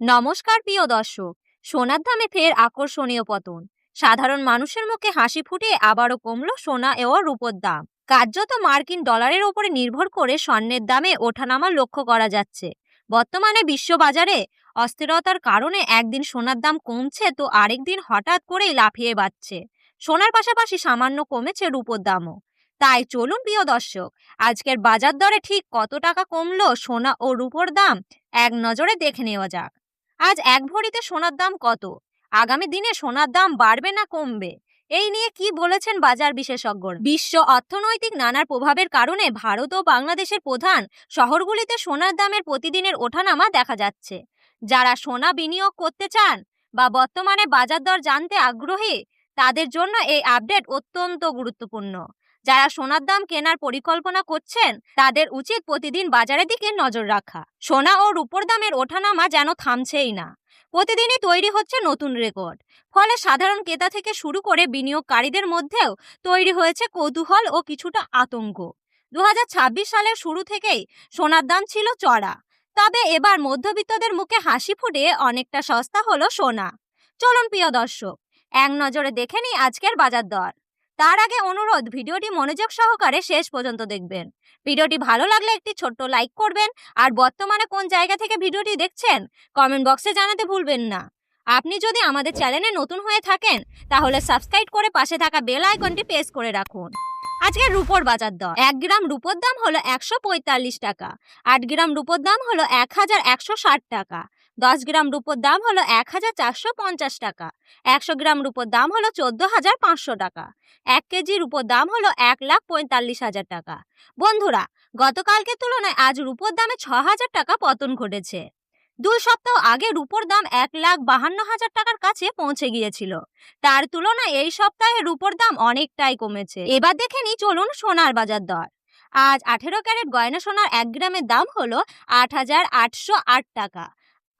নমস্কার, প্রিয় দর্শক। সোনার দামে ফের আকর্ষণীয় পতন। সাধারণ মানুষের মুখে হাসি ফুটিয়ে আবারও কমল সোনা ও রূপোর দাম। কার্যত মার্কিন ডলারের ওপরে নির্ভর করে স্বর্ণের দামে ওঠানামা লক্ষ্য করা যাচ্ছে। বর্তমানে বিশ্ববাজারে অস্থিরতার কারণে একদিন সোনার দাম কমছে তো আরেকদিন হঠাৎ করেই লাফিয়ে বাড়ছে। সোনার পাশাপাশি সামান্য কমেছে রূপোর দামও। তাই চলুন, প্রিয় দর্শক, আজকের বাজার দরে ঠিক কত টাকা কমলো সোনা ও রূপোর দাম এক নজরে দেখে নেওয়া যাক। আজ এক ভরিতে সোনার দাম কত? আগামী দিনে সোনার দাম বাড়বে না কমবে? এই নিয়ে কি বলেছেন বাজার বিশেষজ্ঞরা? বিশ্ব অর্থনৈতিক নানার প্রভাবের কারণে ভারত ও বাংলাদেশের প্রধান শহরগুলিতে সোনার দামের প্রতিদিনের ওঠানামা দেখা যাচ্ছে। যারা সোনা বিনিয়োগ করতে চান বা বর্তমানে বাজার দর জানতে আগ্রহী, তাদের জন্য এই আপডেট অত্যন্ত গুরুত্বপূর্ণ। যারা সোনার দাম কেনার পরিকল্পনা করছেন, তাদের উচিত প্রতিদিন বাজারের দিকে নজর রাখা। সোনা ও রূপোর দামের ওঠানামা যেন থামছেই না। প্রতিদিনই তৈরি হচ্ছে নতুন রেকর্ড। ফলে সাধারণ ক্রেতা থেকে শুরু করে বিনিয়োগকারীদের মধ্যেও তৈরি হয়েছে কৌতূহল ও কিছুটা আতঙ্ক। দু হাজার ছাব্বিশ সালের শুরু থেকেই সোনার দাম ছিল চড়া। তবে এবার মধ্যবিত্তদের মুখে হাসি ফুটিয়ে অনেকটা সস্তা হলো সোনা। চলুন প্রিয় দর্শক, এক নজরে দেখে নিই আজকের বাজার দর। তার আগে অনুরোধ, ভিডিওটি মনোযোগ সহকারে শেষ পর্যন্ত দেখবেন। ভিডিওটি ভালো লাগলে একটি ছোট্ট লাইক করবেন আর বর্তমানে কোন জায়গা থেকে ভিডিওটি দেখছেন কমেন্ট বক্সে জানাতে ভুলবেন না। আপনি যদি আমাদের চ্যানেলে নতুন হয়ে থাকেন, তাহলে সাবস্ক্রাইব করে পাশে থাকা বেল আইকনটি প্রেস করে রাখুন। আজকের রুপোর বাজার দর, এক গ্রাম রুপোর দাম হলো একশো পঁয়তাল্লিশ টাকা, আট গ্রাম রুপোর দাম হলো এক হাজার একশো ষাট টাকা। দশ গ্রাম রুপোর দাম হলো এক হাজার চারশো পঞ্চাশ টাকা। একশো গ্রাম রুপোর দাম হলো চোদ্দ হাজার পাঁচশো টাকা। এক কেজি রুপোর দাম হলো এক লাখ পঁয়তাল্লিশ হাজার টাকা। বন্ধুরা গতকালকের তুলনায় আজ রুপোর দামে ছ হাজার টাকা পতন ঘটেছে। দুই সপ্তাহ আগে রুপোর দাম এক লাখ বাহান্ন হাজার টাকার কাছে পৌঁছে গিয়েছিল। তার তুলনায় এই সপ্তাহে রুপোর দাম অনেকটাই কমেছে। এবার দেখে নি চলুন সোনার বাজার দর। আজ আঠেরো ক্যারেট গয়না সোনার এক গ্রামের দাম হলো আট হাজার আটশো আট টাকা।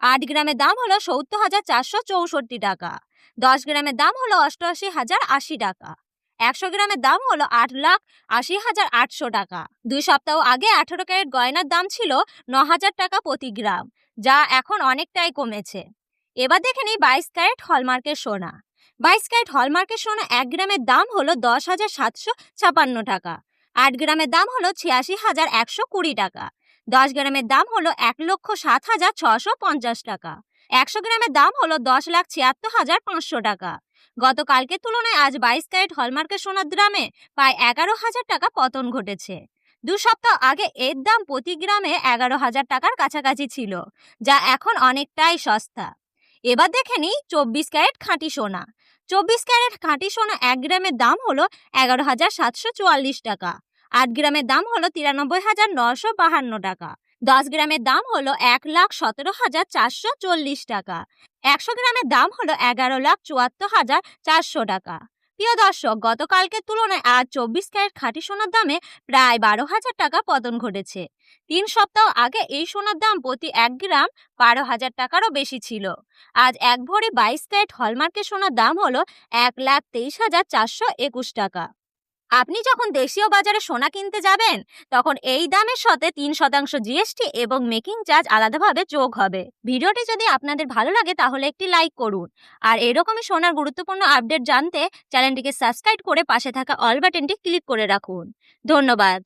আট গ্রামের দাম হলো সত্তর হাজার চারশো চৌষট্টি টাকা, দশ গ্রামের দাম হলো অষ্টআশি হাজার আশি টাকা, একশো গ্রামের দাম হলো আট লাখ আশি হাজার আটশো টাকা। দুই সপ্তাহ আগে আঠেরো ক্যারেট গয়নার দাম ছিল ন হাজার টাকা প্রতি গ্রাম, যা এখন অনেকটাই কমেছে। এবার দেখে নিই বাইশ ক্যারেট হলমার্কের সোনা। বাইশ ক্যারেট হলমার্কের সোনা এক গ্রামের দাম হলো দশ হাজার সাতশো ছাপান্ন টাকা, আট গ্রামের দাম হলো ছিয়াশি হাজার একশো কুড়ি টাকা দশ গ্রামের দাম হলো এক লক্ষ সাত হাজার ছশো পঞ্চাশ টাকা। একশো গ্রামের দাম হলো দশ লাখ ছিয়াত্তর হাজার পাঁচশো টাকা। গতকালকের তুলনায় আজ বাইশ ক্যারেট হলমার্কের সোনার গ্রামে প্রায় এগারো হাজার টাকা পতন ঘটেছে। দু সপ্তাহ আগে এর দাম প্রতি গ্রামে এগারো হাজার টাকার কাছাকাছি ছিল, যা এখন অনেকটাই সস্তা। এবার দেখে নিই চব্বিশ ক্যারেট খাঁটি সোনা। চব্বিশ ক্যারেট খাঁটি সোনা এক গ্রামের দাম হলো এগারো হাজার সাতশো চুয়াল্লিশ টাকা। আট গ্রামের দাম হলো তিরানব্বই হাজার নশো বাহান্ন টাকা। দশ গ্রামের দাম হলো এক লাখ সতেরো হাজার চারশো চল্লিশ টাকা। একশো গ্রামের দাম হলো এগারো লাখ চুয়াত্তর হাজার চারশো টাকা। প্রিয় দর্শক, গতকালকের তুলনায় আজ চব্বিশ ক্যারেট খাঁটি সোনার দামে প্রায় বারো হাজার টাকা পতন ঘটেছে। তিন সপ্তাহ আগে এই সোনার দাম প্রতি এক গ্রাম বারো হাজার টাকারও বেশি ছিল। আজ এক ভরি বাইশ ক্যারেট হলমার্কের সোনার দাম হলো এক লাখ তেইশ হাজার চারশো একুশ টাকা। আপনি যখন দেশীয় বাজারে সোনা কিনতে যাবেন, তখন এই দামের সাথে তিন শতাংশ জিএসটি এবং মেকিং চার্জ আলাদাভাবে যোগ হবে। ভিডিওটি যদি আপনাদের ভালো লাগে, তাহলে একটি লাইক করুন। আর এরকমই সোনার গুরুত্বপূর্ণ আপডেট জানতে চ্যানেলটিকে সাবস্ক্রাইব করে পাশে থাকা অল বাটনটি ক্লিক করে রাখুন। ধন্যবাদ।